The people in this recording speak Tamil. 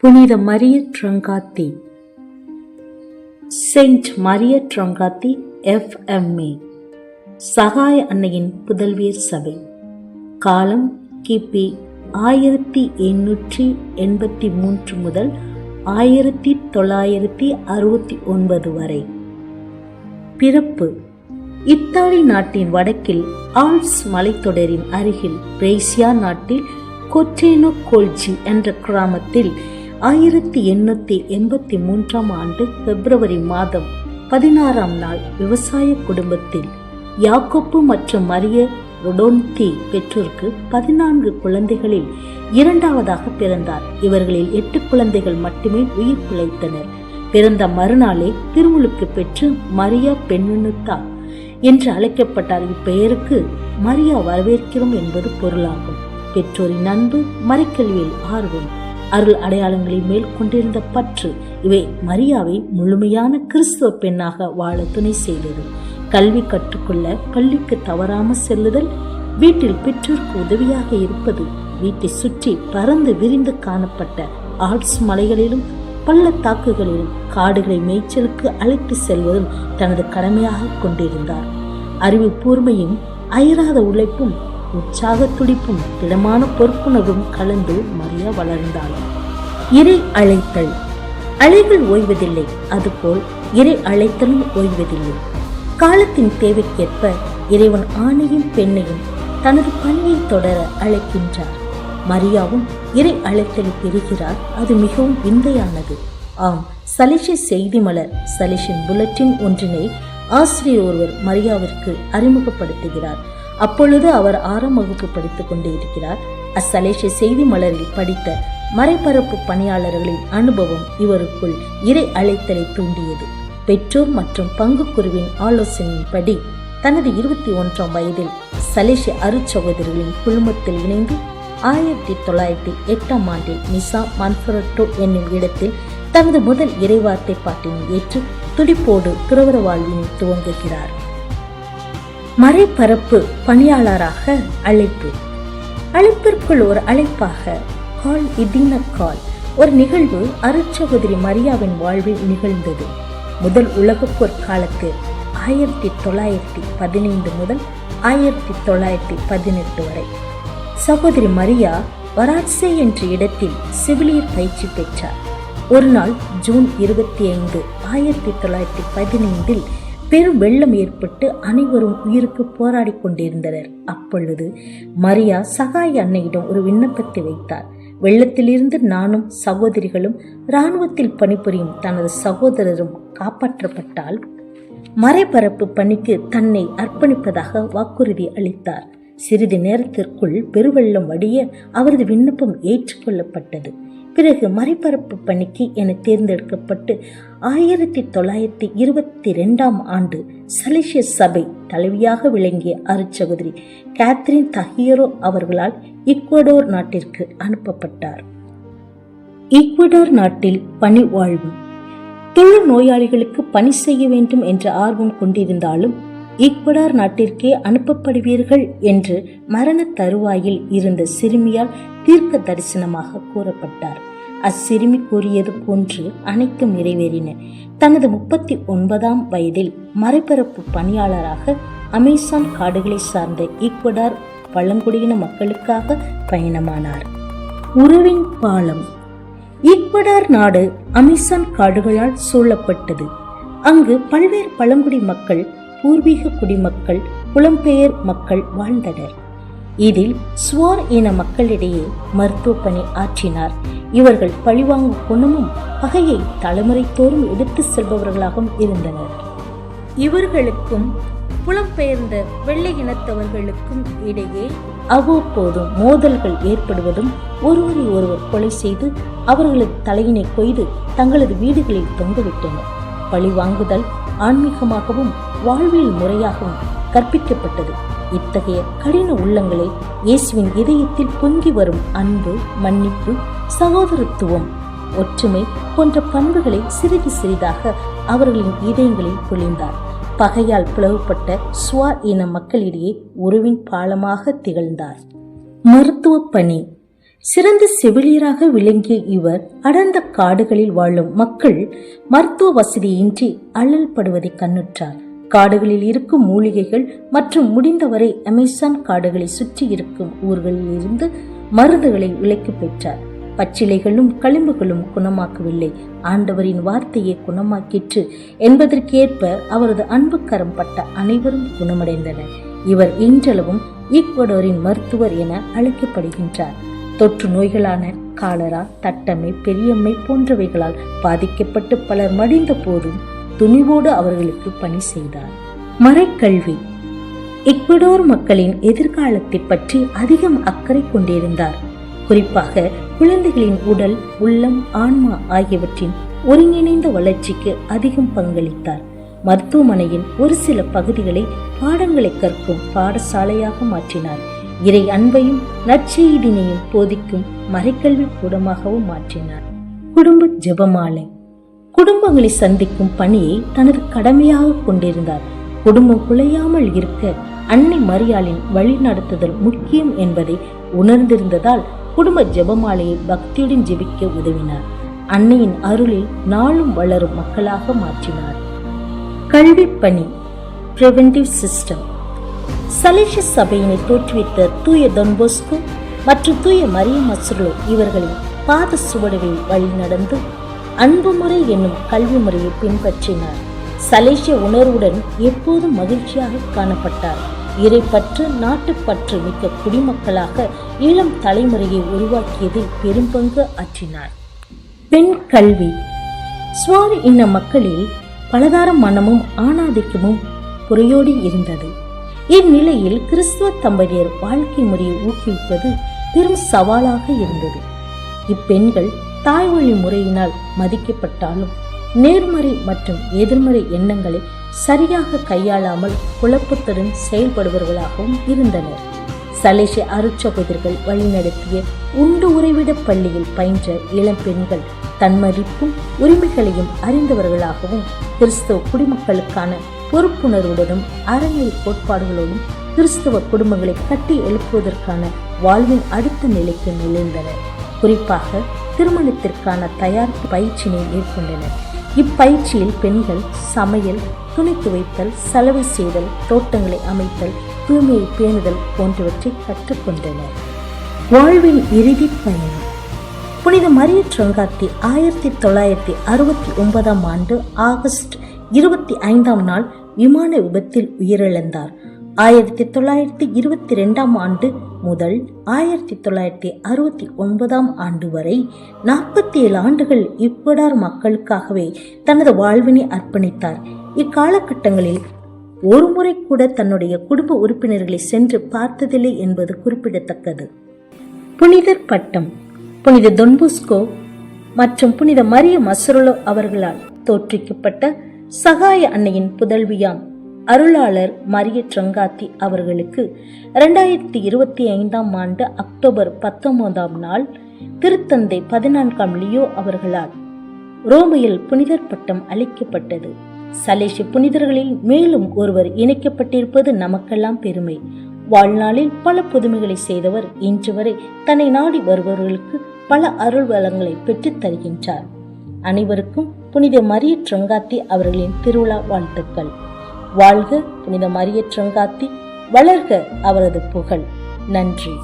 புனித Maria Troncatti. Saint Maria Troncatti FMA சகாய அன்னையின் புதல்வியர் சபை. காலம் கிபி ஆயிரத்தி எண்ணூற்றி எண்பத்தி மூன்று முதல் ஆயிரத்தி தொள்ளாயிரத்தி அறுபத்தி ஒன்பது வரை. பிறப்பு. இத்தாலி நாட்டின் வடக்கில் ஆல்ஸ் மலைத்தொடரின் அருகில் பிரேசியா நாட்டில் கொற்றேனோ கோல்ஜி என்ற கிராமத்தில் ஆயிரத்தி எண்ணூத்தி எண்பத்தி மூன்றாம் ஆண்டு பிப்ரவரி மாதம் பதினாறாம் நாள் விவசாய குடும்பத்தில் யாக்கோப்பு மற்றும் மரிய ரொடோன்தி பெற்றோருக்கு பதினான்கு குழந்தைகளில் இரண்டாவதாக பிறந்தார். இவர்களில் எட்டு குழந்தைகள் மட்டுமே உயிர் பிழைத்தனர். பிறந்த மறுநாளே திருமுழுக்கு பெற்று மரியா பெண்ணுத்தா என்று அழைக்கப்பட்டார். இப்பெயருக்கு மரியா வரவேற்கிறோம் என்பது பொருளாகும். பெற்றோரின் அன்பு மறைக்கல்வியில் ஆர்வம். அருள் அடையாளங்களின் மேல் கொண்டிருந்த பற்று இவை மரியாவை முழுமையான கிறிஸ்துவ பெண்ணாக வாழ துணை செய்தது. கல்வி கற்றுக்கொள்ள பள்ளிக்கு தவறாமல் செல்லுதல் வீட்டில் பெற்றோருக்கு உதவியாக இருப்பது வீட்டை சுற்றி பறந்து விரிந்து காணப்பட்ட ஆல்ப்ஸ் மலைகளிலும் பள்ளத்தாக்குகளிலும் காடுகளை மேய்ச்சலுக்கு அழைத்து செல்வதும் தனது கடமையாக கொண்டிருந்தார். அறிவு கூர்மையும் அயராத உழைப்பும் உற்சாக துடிப்பும் திடமான பொறுப்புணர்வும் கலந்து மரியா வளர்ந்தாள். இறை அழைத்தல். அலைகள் ஓய்வதில்லை அதுபோல் இறை அழைத்தலும் ஓய்வதில்லை. காலத்தின் தேவைக்கேற்ப இறைவன் ஆணையும் பெண்ணையும் தனது பணியை தொடர அழைக்கின்றார். மரியாவும் இறை அழைத்தலை பெறுகிறார் அது மிகவும் விந்தையானது. ஆம் சலிஷை செய்தி மலர் சலிஷின் புல்லட்டின் ஒன்றினை ஆசிரியர் ஒருவர் மரியாவிற்கு அறிமுகப்படுத்துகிறார். அப்பொழுது அவர் ஆறாம் வகுப்பு படித்துக் கொண்டே இருக்கிறார். அச்சலேஷ செய்தி மலரில் படித்த மறைபரப்பு பணியாளர்களின் அனுபவம் இவருக்குள் இறை அழைத்தலை தூண்டியது. பெற்றோர் மற்றும் பங்கு குருவின் ஆலோசனையின்படி தனது இருபத்தி ஒன்றாம் வயதில் சலேஷ அருச்சகோதரிகளின் குழுமத்தில் இணைந்து ஆயிரத்தி தொள்ளாயிரத்தி எட்டாம் ஆண்டில் நிசா மன்ஃபரட்டோ என்னும் இடத்தில் தனது முதல் இறைவார்த்தை பாட்டினை ஏற்று துடிப்போடு துறவர வாழ்வினை துவங்குகிறார். மறைபரப்பு பணியாளராக அழைப்பு. அழைப்பிற்குள் ஒரு அழைப்பாக கால் இதீன கால் ஒரு நிகழ்வு அருட்சகோதரி மரியாவின் வாழ்வில் நிகழ்ந்தது. முதல் உலகப்போர் காலத்து ஆயிரத்தி தொள்ளாயிரத்தி பதினைந்து முதல் ஆயிரத்தி தொள்ளாயிரத்தி பதினெட்டு வரை. சகோதரி மரியா வராட்சே என்ற இடத்தில் சிவிலியர் பயிற்சி பெற்றார். ஒரு நாள் ஜூன் இருபத்தி ஐந்து ஆயிரத்தி தொள்ளாயிரத்தி பதினைந்தில் பெரும் வெள்ளம் ஏற்பட்டு அனைவரும் உயிருக்கு போராடி கொண்டிருந்தனர். அப்பொழுது மரியா சகாய் அன்னையிடம் ஒரு விண்ணப்பத்தை வைத்தார். வெள்ளத்திலிருந்து நானும் சகோதரிகளும் இராணுவத்தில் பணிபுரியும் தனது சகோதரரும் காப்பாற்றப்பட்டால் மறைபரப்பு பணிக்கு தன்னை அர்ப்பணிப்பதாக வாக்குறுதி அளித்தார். சிறிது நேரத்திற்குள் பெருவெள்ளம் வடிய அவரது விண்ணப்பம் ஏற்றுக்கொள்ளப்பட்டது பிறகு மறைபரப்பு பணிக்கு என தேர்ந்தெடுக்கப்பட்டு ஆயிரத்தி தொள்ளாயிரத்தி இருபத்தி ரெண்டாம் ஆண்டு சலிஷிய சபை தலைவியாக விளங்கிய அருச்சகோதரி கேத்ரின் தஹியரோ அவர்களால் ஈக்வடோர் நாட்டிற்கு அனுப்பப்பட்டார். ஈக்வடோர் நாட்டில் பணி வாழ்வு. தொழு நோயாளிகளுக்கு பணி செய்ய வேண்டும் என்ற ஆர்வம் கொண்டிருந்தாலும் ஈக்வடார் நாட்டிற்கே அனுப்பப்படுவீர்கள் என்று மரண தருவாயில் இருந்த சிறுமியால் தீர்க்க தரிசனமாக கூறப்பட்டார். அச்சிறுமி கூறியது போன்று அனைத்தும் நிறைவேறின. தனது முப்பத்தி ஒன்பதாம் வயதில் மறைபரப்பு பணியாளராக அமேசான் காடுகளை சார்ந்த ஈக்வடார் பழங்குடியின மக்களுக்காக பயணமானார். உறவின் பாலம். ஈக்வடார் நாடு அமேசான் காடுகளால் சூழப்பட்டது. அங்கு பல்வேறு பழங்குடி மக்கள் பூர்வீக குடிமக்கள் புலம்பெயர் மக்கள் வாழ்ந்தனர். இதில் சுவார் இன மக்களிடையே மருத்துவ பணி ஆற்றினார். இவர்கள் பழிவாங்கும் குணமும் பகையை தலைமுறை தோறும் எடுத்து செல்பவர்களாகவும் இருந்தனர். இவர்களுக்கும் புலம்பெயர்ந்த வெள்ளை இனத்தவர்களுக்கும் இடையே அவ்வப்போதும் மோதல்கள் ஏற்படுவதும் ஒருவரை ஒருவர் கொலை செய்து அவர்களது தலையினை கொய்து தங்களது வீடுகளில் தொங்கவிட்டனர். பழி வாங்குதல் ஆன்மீகமாகவும் வாழ்வியல் முறையாகவும் கற்பிக்கப்பட்டது. இத்தகைய கடின உள்ளங்களை இயேசுவின் இதயத்தில் பொங்கி வரும் அன்பு மன்னிப்பு சகோதரத்துவம் ஒற்றுமை போன்ற பண்புகளை சிறிது சிறிதாக அவர்களின் இதயங்களில் பொழிந்தார். பகையால் பிளவுபட்ட சுவா இன மக்களிடையே உறவின் பாலமாக திகழ்ந்தார். மருத்துவ பணி. சிறந்த செவிலியராக விளங்கிய இவர் அடர்ந்த காடுகளில் வாழும் மக்கள் மருத்துவ வசதியின்றி அல்லல்படுவதை கண்ணுற்றார் காடுகளில் இருக்கும் மூலிகைகள் மற்றும் முடிந்தவரை அமேசான் காடுகளை சுற்றி இருக்கும் ஊர்களில் இருந்து மருந்துகளை விலைக்கு பெற்றார். பச்சிலைகளும் களிம்புகளும் குணமாக்கவில்லை. ஆண்டவரின் வார்த்தையை குணமாக்கிற்று. என்பதற்கேற்ப அவரது அன்பு கரம் பட்ட அனைவரும் குணமடைந்தனர். இவர் இன்றளவும் ஈக்வடோரின் மருத்துவர் என அழைக்கப்படுகின்றார். தொற்று நோய்களான காலரா தட்டமை பெரியம்மை போன்றவைகளால் பாதிக்கப்பட்டு பலர் மடிந்த போதும் துணிவோடு அவர்களுக்கு பணி செய்தார் மறைக்கல்வி. இக்வடோர் மக்களின் எதிர்காலத்தை பற்றி அதிகம் அக்கறை கொண்டிருந்தார். குறிப்பாக குழந்தைகளின் உடல் உள்ளம் ஆன்மா ஆகியவற்றின் ஒருங்கிணைந்த வளர்ச்சிக்கு அதிகம் பங்களித்தார். மருத்துவமனையின் ஒரு சில பகுதிகளை பாடங்களை கற்கும் பாடசாலையாக மாற்றினார். இறை அன்பையும் நற்செய்தினையும் போதிக்கும் மறைக்கல்வி கூடமாகவும் மாற்றினார். குடும்ப ஜெபமாலை. குடும்பங்களை சந்திக்கும் பணியை தனது கடமையாக கொண்டிருந்தார். குடும்பம் குலையாமல் இருக்க அன்னை மரியாளின் வழிநடத்துதல் முக்கியம் என்பதை உணர்ந்திருந்ததால் குடும்ப ஜெபமாலையை பக்தியுடன் ஜெபிக்க உதவினார். அன்னையின் அருளில் நாளும் வளரும் மக்களாக மாற்றினார். கல்வி பணி பிரிவென்டிவ் சிஸ்டம் சலேஷ சபையினை தோற்றுவித்த தூய தொன்போஸ்கோ மற்றும் தூய மரிய மசுரோ இவர்களின் பாத சுவடுகளில் வழிநடந்து அன்பு முறை என்னும் கல்வி முறையை பின்பற்றினார். சலேசிய உணர்வுடன் எப்போதும் மகிழ்ச்சியாக காணப்பட்டார். இறைப்பற்று நாட்டுப்பற்று மிக்க குடிமக்களாக இளம் தலைமுறையை உருவாக்கியதில் பெரும்பங்கு ஆற்றினார் பெண் கல்வி. சுவாரி இன மக்களில் பலதார மனமும் ஆணாதிக்கமும் புறையோடி இருந்தது. இந்நிலையில் கிறிஸ்துவ தம்பதியர் வாழ்க்கை முறையை ஊக்குவிப்பது பெரும் சவாலாக இருந்தது. இப்பெண்கள் தாய்வழி முறையினால் மதிக்கப்பட்டாலும் நேர்மறை மற்றும் எதிர்மறை எண்ணங்களை சரியாக கையாளாமல் குழப்பத்துடன் செயல்படுபவர்களாகவும் இருந்தனர். சலேஷ அருட்சகோதர்கள் வழிநடத்திய உண்டு உறைவிட பள்ளியில் பயின்ற இளம் பெண்கள் தன்மதிப்பும் உரிமைகளையும் அறிந்தவர்களாகவும் கிறிஸ்தவ குடிமக்களுக்கான பொறுப்புணர்வுடனும் அறநிலை கோட்பாடுகளோடும் கிறிஸ்தவ குடும்பங்களை கட்டி எழுப்புவதற்கான வாழ்வின் அடுத்த நிலைக்கு நுழைந்தனர். குறிப்பாக திருமணத்திற்கான தயாரிப்பு பயிற்சியினை மேற்கொண்டனர். இப்பயிற்சியில் பெண்கள் சமையல் துணி துவைத்தல் செலவு செய்தல் தோட்டங்களை அமைத்தல் தூய்மையை பேணுதல் போன்றவற்றை கற்றுக்கொண்டனர். வாழ்வின் இறுதி பயணம். புனித மரிய ட்ரங்காத்தி ஆயிரத்தி தொள்ளாயிரத்தி அறுபத்தி ஒன்பதாம் ஆண்டு ஆகஸ்ட் இருபத்தி ஐந்தாம் நாள் விமான விபத்தில் உயிரிழந்தார். ஆயிரத்தி தொள்ளாயிரத்தி இருபத்தி ரெண்டாம் ஆண்டு முதல் ஆயிரத்தி தொள்ளாயிரத்தி அறுபத்தி ஒன்பதாம் ஆண்டு வரை நாற்பத்தி ஏழு ஆண்டுகள் இப்படார் மக்களுக்காகவே தனது வாழ்வினை அர்ப்பணித்தார். இக்காலகட்டங்களில் ஒரு முறை கூட தன்னுடைய குடும்ப உறுப்பினர்களை சென்று பார்த்ததில்லை என்பது குறிப்பிடத்தக்கது. புனிதர் பட்டம் புனித தொன்புஸ்கோ மற்றும் புனித மரிய மசுரலோ அவர்களால் தோற்றுவிக்கப்பட்ட சகாய அன்னையின் புதல்வியாம் அருளாளர் மரிய ட்ரங்காத்தி அவர்களுக்கு இரண்டாயிரத்தி இருபத்தி ஐந்தாம் ஆண்டு அக்டோபர் பத்தொன்பதாம் நாள் திருத்தந்தை பதினான்காம் லியோ அவர்களால் ரோமையில் புனிதர் பட்டம் அளிக்கப்பட்டது. சலேஷி புனிதர்களில் மேலும் ஒருவர் இணைக்கப்பட்டிருப்பது நமக்கெல்லாம் பெருமை. வாழ்நாளில் பல புதுமைகளை செய்தவர் இன்று வரை தன்னை நாடி வருபவர்களுக்கு பல அருள் வளங்களை பெற்றுத் தருகின்றார். அனைவருக்கும் புனித மரிய ட்ரங்காத்தி அவர்களின் திருவிழா வாழ்த்துக்கள். வாழ்க புனித மரியற்றங்காத்தி வளர்க அவரது புகழ். நன்றி.